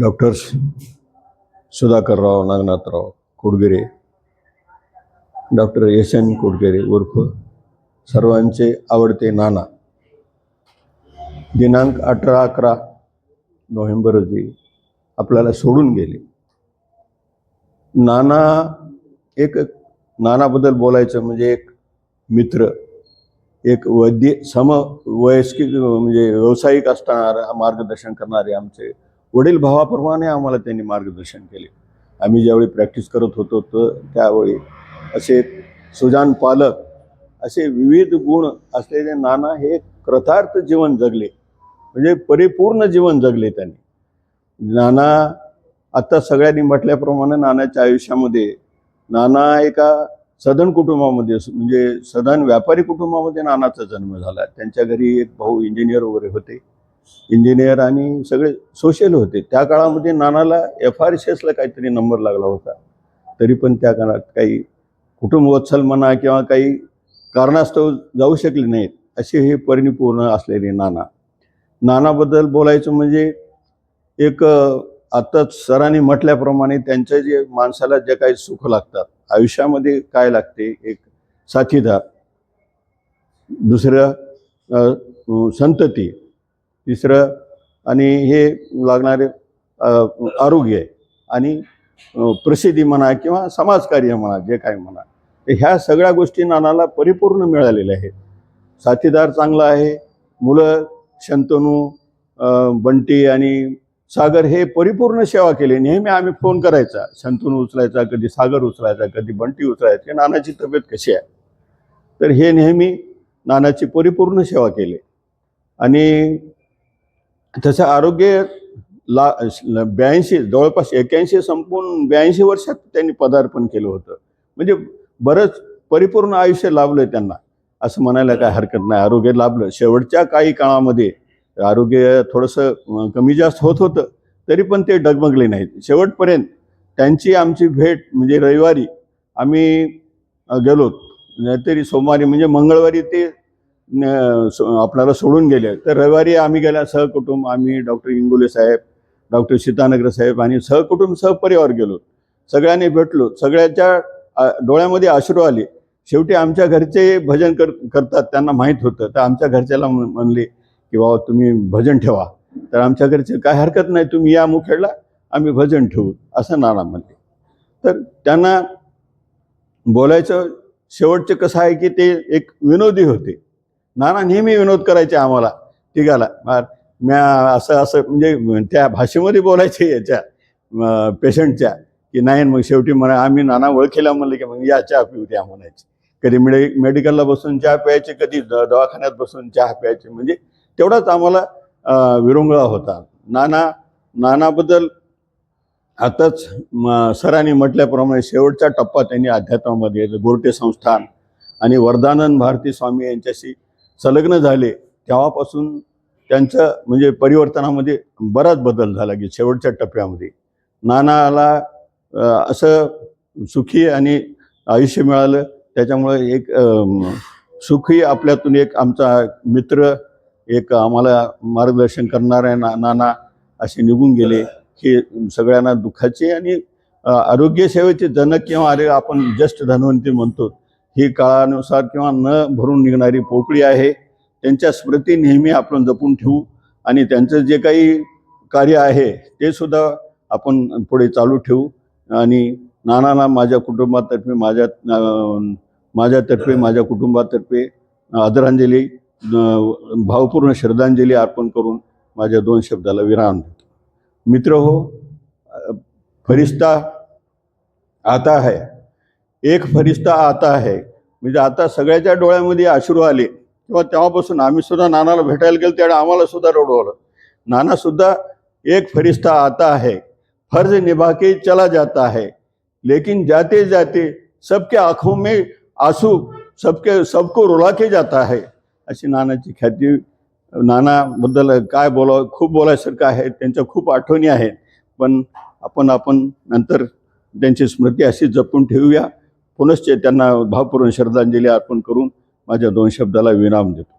Doctors Sudhakarrao Nagnathrao Kodgire doctor S N Kodgire उर्फ सर्वांचे आवडते नाना. दिनांक अठरा अकरा नोव्हेंबर रोजी आपल्याला सोडून गेले. नाना एक नानाबद्दल बोलायचं म्हणजे एक मित्र एक वैद्य समवयस्किक म्हणजे व्यावसायिक असताना मार्गदर्शन करणारे आमचे वडील भावाप्रमाणे आम्हाला त्यांनी मार्गदर्शन केले. आम्ही ज्यावेळी प्रॅक्टिस करत होतो तर त्यावेळी असे सुजान पालक असे विविध गुण असलेले नाना हे कृतार्थ जीवन जगले. म्हणजे परिपूर्ण जीवन जगले त्यांनी. नाना आत्ता सगळ्यांनी म्हटल्याप्रमाणे नानाच्या आयुष्यामध्ये नाना एका सदन कुटुंबामध्ये म्हणजे सदन व्यापारी कुटुंबामध्ये नानाचा जन्म झाला. त्यांच्या घरी एक भाऊ इंजिनियर वगैरे होते. इंजिनियर आणि सगळे सोशल होते. त्या काळामध्ये नानाला एफ आर सी एसला काहीतरी नंबर लागला होता. तरी पण त्या काळात काही कुटुंबवत्सल म्हणा किंवा काही कारणास्तव जाऊ शकले नाहीत. असे हे परिपूर्ण असलेले नाना. नानाबद्दल बोलायचं म्हणजे एक आत्ताच सरांनी म्हटल्याप्रमाणे त्यांच्या जे माणसाला जे काही सुख लागतात आयुष्यामध्ये काय लागते एक साथीदार. दुसरं संतती. तिसरं आणि हे लागणारे आरोग्य आणि प्रसिद्धी म्हणा किंवा समाजकार्य म्हणा जे काय म्हणा तर ह्या सगळ्या गोष्टी नानाला परिपूर्ण मिळालेल्या आहेत. साथीदार चांगला आहे मुलं शंतनू बंटी आणि सागर हे परिपूर्ण सेवा केली. नेहमी आम्ही फोन करायचा शंतनू उचलायचा कधी सागर उचलायचा कधी बंटी उचलायचा नानाची तब्येत कशी आहे? तर हे नेहमी नानाची परिपूर्ण सेवा केली. आणि तसं आरोग्य ला ब्याऐंशी जवळपास एक्याऐंशी संपून ब्याऐंशी वर्षात त्यांनी पदार्पण केलं होतं. म्हणजे बरंच परिपूर्ण आयुष्य लाभलं त्यांना. असं म्हणायला काय हरकत नाही. आरोग्य लाभलं. शेवटच्या काही काळामध्ये आरोग्य थोडंसं कमी जास्त होत होतं तरी पण ते डगमगले नाहीत. शेवटपर्यंत त्यांची आमची भेट म्हणजे रविवारी आम्ही गेलो. नाहीतरी सोमवारी म्हणजे मंगळवारी ते न- सो- आपल्याला सोडून गेले. तर रविवारी आम्ही गेल्या सहकुटुंब आम्ही डॉक्टर इंगुले साहेब डॉक्टर सीतानगर साहेब आणि सहकुटुंब सहपरिवार गेलो. सगळ्यांनी भेटलो. सगळ्याच्या डोळ्यामध्ये अश्रू आले. शेवटी आमच्या घरचे भजन कर करतात त्यांना माहीत होतं. तर आमच्या घरच्याला म्हणले की बाबा तुम्ही भजन ठेवा. तर आमच्या घरचे काय हरकत नाही तुम्ही या मुखेडला आम्ही भजन ठेवू. असं नाना म्हणले. तर त्यांना बोलायचं शेवटचं कसं आहे की ते एक विनोदी होते. नाना नेहमी विनोद करायचे आम्हाला. तिघाला. म्या असं असं म्हणजे त्या भाषेमध्ये बोलायचे याच्या पेशंटच्या की नाही मग शेवटी म्हणा आम्ही नाना ओळखीला म्हणलं की मग या चहा पिऊ द्या म्हणायची. कधी मेडि मेडिकलला बसून चहा प्यायचे कधी द- दवाखान्यात बसून चहा प्यायचे. म्हणजे तेवढाच आम्हाला अं, विरंगुळा होता. नाना नानाबद्दल आताच सरांनी म्हटल्याप्रमाणे शेवटचा टप्पा त्यांनी अध्यात्मामध्ये गोरटे संस्थान आणि वरदानंद भारती स्वामी यांच्याशी संलग्न झाले तेव्हापासून त्यांचं म्हणजे परिवर्तनामध्ये बराच बदल झाला की शेवटच्या टप्प्यामध्ये. नानाला असं सुखी आणि आयुष्य मिळालं. त्याच्यामुळे एक सुखी आपल्यातून एक आमचा मित्र एक आम्हाला मार्गदर्शन करणारे ना नाना असे निघून गेले. हे सगळ्यांना दुःखाचे आणि आरोग्यसेवेचे जनक किंवा अरे आपण ज्येष्ठ धन्वंती म्हणतो ही काळानुसार किंवा न भरून निघणारी पोकळी आहे. त्यांच्या स्मृती नेहमी आपण जपून ठेवू. आणि त्यांचं जे काही कार्य आहे ते सुद्धा आपण पुढे चालू ठेवू. आणि नानांना माझ्या कुटुंबातर्फे माझ्या माझ्यातर्फे माझ्या कुटुंबातर्फे आदरांजली भावपूर्ण श्रद्धांजली अर्पण करून माझ्या दोन शब्दाला विराम देतो. मित्र हो फरिश्ता आता है. एक फरिश्ता आता आहे. म्हणजे आता सगळ्याच्या डोळ्यामध्ये अश्रू आले. किंवा तेव्हापासून आम्ही सुद्धा नानाला भेटायला गेलो त्यावेळी आम्हाला सुद्धा रडवलं नाना सुद्धा एक फरिश्ता आता आहे. फर्ज निभा के चला जाता है लेकिन जाते जाते सबके आंखों में आंसू सबके सबको रुला के जाता है अशी नानाची ख्याती नानाबद्दल काय बोलावं खूप बोलायसारखं आहे. त्यांच्या खूप आठवणी आहेत. पण आपण आपण नंतर त्यांची स्मृती अशी जपून ठेवूया. पुनश्च त्यांना भावपूर्ण श्रद्धांजली अर्पण करून माझ्या दोन शब्दाला विराम देतो.